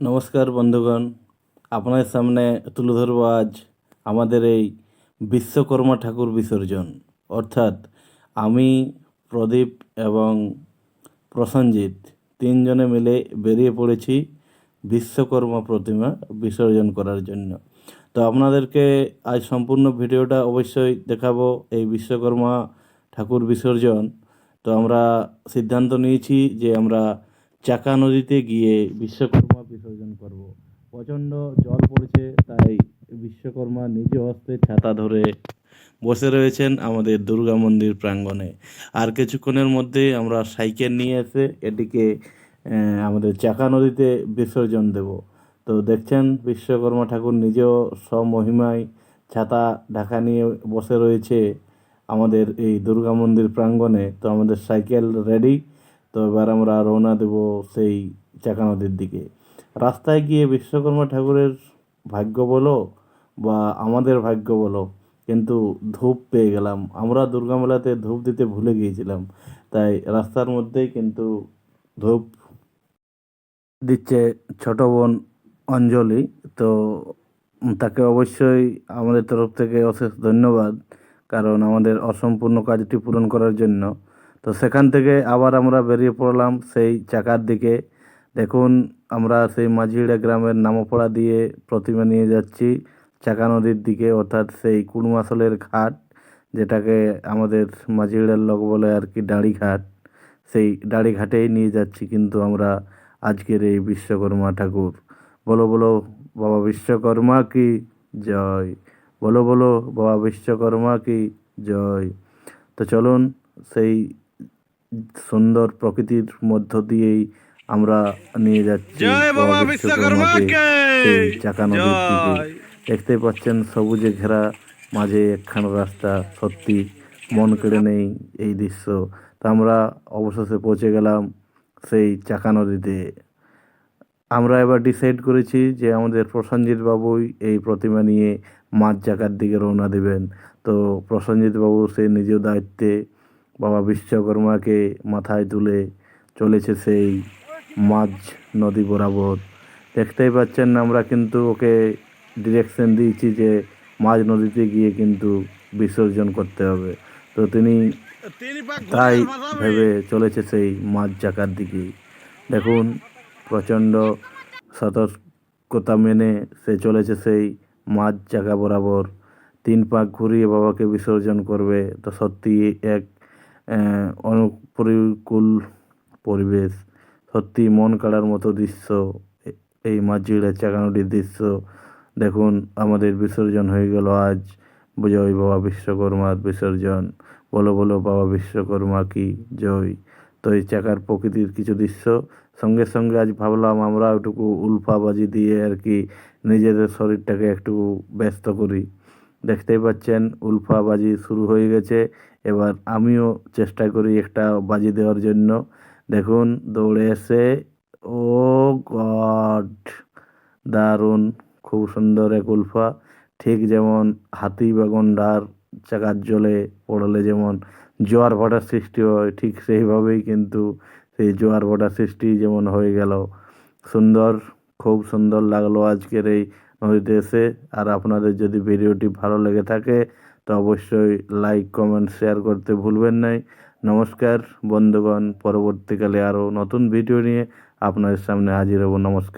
নমস্কার বন্ধুগণ। আপনাদের সামনে তুলে ধরবো আজ আমাদের এই বিশ্বকর্মা ঠাকুর বিসর্জন। অর্থাৎ আমি, প্রদীপ এবং প্রসঞ্জিৎ তিনজনে মিলে বেরিয়ে পড়েছি বিশ্বকর্মা প্রতিমা বিসর্জন করার জন্য। তো আপনাদেরকে আজ সম্পূর্ণ ভিডিওটা অবশ্যই দেখাবো এই বিশ্বকর্মা ঠাকুর বিসর্জন। তো আমরা সিদ্ধান্ত নিয়েছি যে আমরা চাকা নদীতে গিয়ে বিশ্বকর্মা বিসর্জন করব। প্রচণ্ড জল পড়েছে, তাই বিশ্বকর্মা নিজ হস্তে ছাতা ধরে বসে রয়েছেন আমাদের দুর্গা মন্দির প্রাঙ্গণে। আর কিছুক্ষণের মধ্যে আমরা সাইকেল নিয়ে এসে এটিকে আমাদের চাকা নদীতে বিসর্জন দেব। তো দেখছেন, বিশ্বকর্মা ঠাকুর নিজেও স্বমহিমায় ছাতা ঢাকা নিয়ে বসে রয়েছে আমাদের এই দুর্গা মন্দির প্রাঙ্গণে। তো আমাদের সাইকেল রেডি। তো এবার আমরা রওনা দেব সেই চাকা নদীর দিকে। রাস্তায় গিয়ে বিশ্বকর্মা ঠাকুরের ভাগ্য বলো বা আমাদের ভাগ্য বলো, কিন্তু ধূপ পেয়ে গেলাম। আমরা দুর্গা মেলাতে ধূপ দিতে ভুলে গিয়েছিলাম, তাই রাস্তার মধ্যেই কিন্তু ধূপ দিচ্ছে ছোট বোন অঞ্জলি। তো তাকে অবশ্যই আমাদের তরফ থেকে অশেষ ধন্যবাদ, কারণ আমাদের অসম্পূর্ণ কাজটি পূরণ করার জন্য। তো সেখান থেকে আবার আমরা বেরিয়ে পড়লাম সেই চাকার দিকে। দেখুন, আমরা সেই মাঝিড়া গ্রামের নামপড়া দিয়ে প্রতিমা নিয়ে যাচ্ছি চাকা নদীর দিকে, অর্থাৎ সেই কুড়মাসলের ঘাট, যেটাকে আমাদের মাঝিড়ার লোক বলে আর কি দাঁড়ি ঘাট সেই দাড়ি ঘাটেই নিয়ে যাচ্ছি কিন্তু আমরা আজকের এই বিশ্বকর্মা ঠাকুর। বলো বলো, বাবা বিশ্বকর্মা কি জয়? বলো বলো, বাবা বিশ্বকর্মা কি জয়? তো চলুন সেই সুন্দর প্রকৃতির মধ্য দিয়েই আমরা নিয়ে যাচ্ছি চাকা নদীর দিকে দেখতে পাচ্ছেন সবুজে ঘেরা মাঝে একখানা রাস্তা সত্যি মন কেড়ে নেই এই দৃশ্য। তা আমরা অবশেষে পৌঁছে গেলাম সেই চাকা নদীতে। আমরা এবার ডিসাইড করেছি যে আমাদের প্রসেনজিৎ বাবুই এই প্রতিমা নিয়ে মাছ জাকার দিকে রওনা দেবেন। তো প্রসেনজিৎ বাবু সেই নিজ দায়িত্বে বাবা বিশ্বকর্মাকে মাথায় তুলে চলেছে সেই মাঝ নদী বরাবর। দেখতেই পাচ্ছেন আমরা কিন্তু ওকে ডিরেকশন দিয়েছি যে মাঝ নদীতে গিয়ে কিন্তু বিসর্জন করতে হবে। তো তিনি তাই ভেবে চলেছে সেই মাছ জাকার দিকে। দেখুন, প্রচণ্ড সতর্কতা মেনে সে চলেছে সেই মাছ জায়গা বরাবর। তিন পাক ঘুরিয়ে বাবাকে বিসর্জন করবে। তো সত্যি এক আহ, পরিবেশ সত্যি মন কাড়ার মতো দৃশ্য এই মাঝিড়ে চাকানুটির দৃশ্য। দেখুন আমাদের বিসর্জন হয়ে গেল আজ। জয় বাবা বিশ্বকর্মার বিসর্জন। বলো বলো বাবা বিশ্বকর্মা কি জয়? তো এই চাকার প্রকৃতির কিছু দৃশ্য। সঙ্গে সঙ্গে আজ ভাবলাম আমরা একটুকু উল্ফাবাজি দিয়ে আর কি নিজেদের শরীরটাকে একটু ব্যস্ত করি। দেখতেই পাচ্ছেন উল্ফাবাজি শুরু হয়ে গেছে। এবার আমিও চেষ্টা করি একটা বাজি দেওয়ার জন্য। দেখুন, দৌড়ে এসে, ও গড, দারুণ, খুব সুন্দর এক উল্ফা। ঠিক যেমন হাতি বা গন্ডার চাকার জলে পড়লে যেমন জোয়ার ভাটার সৃষ্টি হয়, ঠিক সেইভাবেই কিন্তু সেই জোয়ার ভাটার সৃষ্টি যেমন হয়ে গেল। সুন্দর, খুব সুন্দর লাগল আজকের এই নদীতে এসে। আর আপনাদের যদি ভিডিওটি ভালো লেগে থাকে তো অবশ্যই লাইক কমেন্ট শেয়ার করতে ভুলবেন নাই। নমস্কার বন্ধুগণ, পরবর্তীকালে আরও নতুন ভিডিও নিয়ে আপনাদের সামনে হাজির হব। নমস্কার।